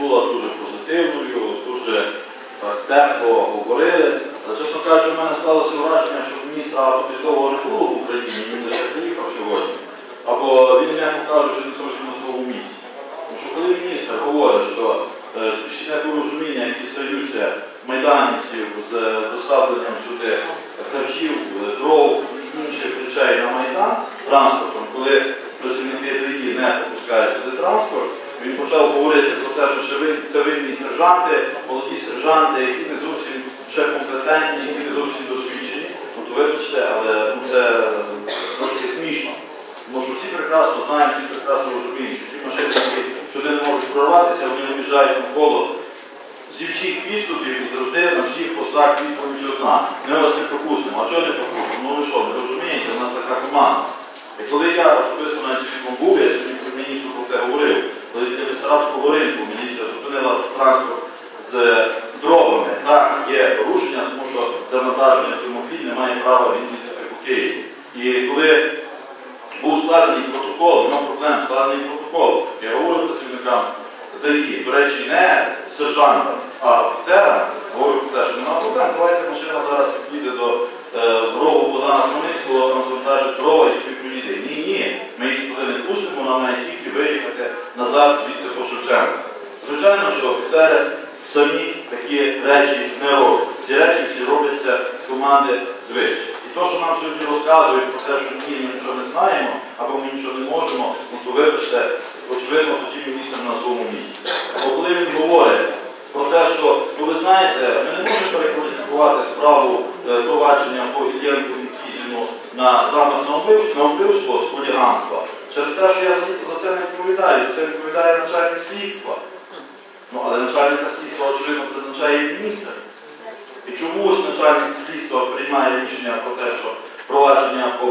була дуже позитивною, дуже так, тепло говорили. Але, чесно кажучи, в мене склалося враження, що міністра автопістового не було в Україні, він лише приїхав сьогодні. Або він, м'яко кажучи, не зовсім на своєму місці. Тому що коли міністр говорить, що е, всі непорозуміння, які стаються майданівців з доставленням сюди харчів, е, дров інших речей на Майдан транспортом, коли працівники ДАІ не пропускають сюди транспорт, він почав говорити про що вин- це винні сержанти, молоді сержанти, які не зовсім ще компетентні, які не зовсім досвідчені. Ну, то вибачте, але ну, це трошки смішно. Тому що всі прекрасно знають, всі прекрасно розуміють, що ті машини, які сюди не можуть прорватися, вони виїжджають навколо зі всіх підступів і завжди на всіх постах відповідь одна. Ми завантажений автомобіль не має права він їздити по Києві. І коли був складений протокол, нема проблем, складений протокол. Я говорю працівникам ДАІ, до речі, не сержантам, а офіцерам, говорю про те, що нема проблем, давайте машина зараз підійде до е, рову Богдана Хмельницького, там завантажить дрова і собі приїде. Ні, ні, ми їх туди не пустимо, нам має тільки виїхати назад звідси по Шевченку. Звичайно, що офіцери самі такі речі не роблять. Ці речі всі робляться з команди звище. І то, що нам сьогодні розказують про те, що ми нічого не знаємо, або ми нічого не можемо, ну то вибачте, очевидно, тоді міністр на своєму місці. Бо коли він говорить про те, що, ну ви знаєте, ми не можемо перекваліфікувати справу е, провадження по Ільєнку і Кізіну на замах на вбивство, на вбивство з хуліганства. Через те, що я за це не відповідаю, це відповідає начальник слідства. Ну, але начальника слідства, очевидно, призначає міністр. І чомусь начальник слідства приймає рішення про те, що провадження по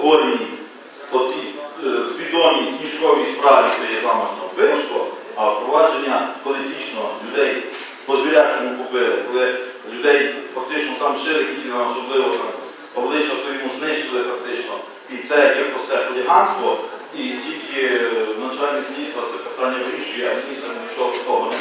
по тій е, відомій сніжковій справі це є замах на вбивство, а провадження, коли людей по звірячому побили, коли людей фактично там шили Кітіна, особливо там, обличчя то йому знищили фактично. І це є просте хуліганство, і тільки е, начальник слідства це питання вирішує, а міністр нічого такого не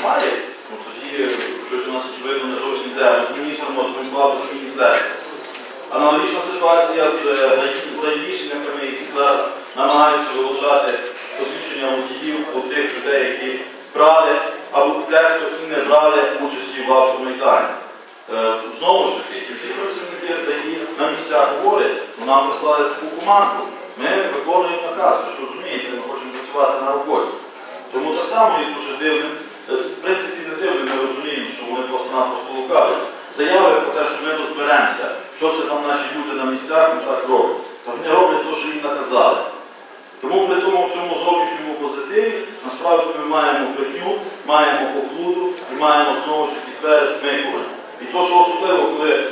ситуація з, з найбільшниками, які зараз намагаються вилучати посвідчення водіїв у тих людей, які брали, або тих, хто і не брали участі в автомайдані. Е, Знову ж таки, ті всі працівники такі на місцях говорять, нам прислали таку команду. Ми виконуємо наказ, ви ж розумієте, ми хочемо працювати на роботі. Тому так само є дуже дивним, е, в принципі не дивним, ми розуміємо, що вони просто-напросто лукавлять. Заяви про те, що ми розберемося, що це там наші люди на місцях не так роблять. Та вони роблять те, що їм наказали. Тому при тому всьому зовнішньому позитиві насправді ми маємо брехню, маємо поплуду і маємо знову ж таки пересмикування. І то, що особливо, коли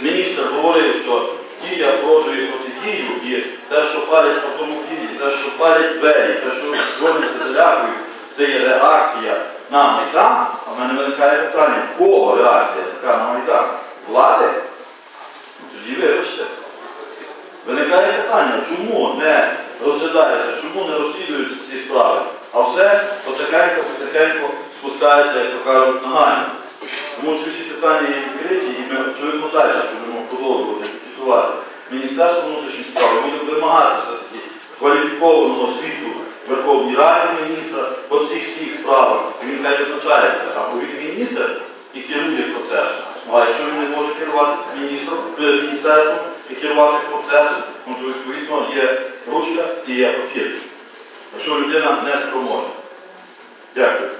міністр говорив, що дія породжує протидію, і те, що палять автомобілі, те, що палять двері, те, що дзвонять залякують, це є реакція на Майдан. А в мене виникає питання, в кого реакція така на Майдан? Влади? Ну, Тоді вибачте. Виникає питання, чому не розглядаються, чому не розслідуються ці справи, а все потихеньку, потихеньку спускається, як то кажуть, нагально. Тому ці всі питання є відкриті, і ми очевидно далі будемо продовжувати пікетувати. Міністерство внутрішніх справ буде вимагати все-таки кваліфікованого звіту Верховній Раді міністра по цих всіх справах. Він хай визначається, або він міністр і керує процесом. А якщо він не може керувати міністром, е, міністерством і керувати процесом, то відповідно є ручка і є папір. Якщо людина не спроможна. Дякую.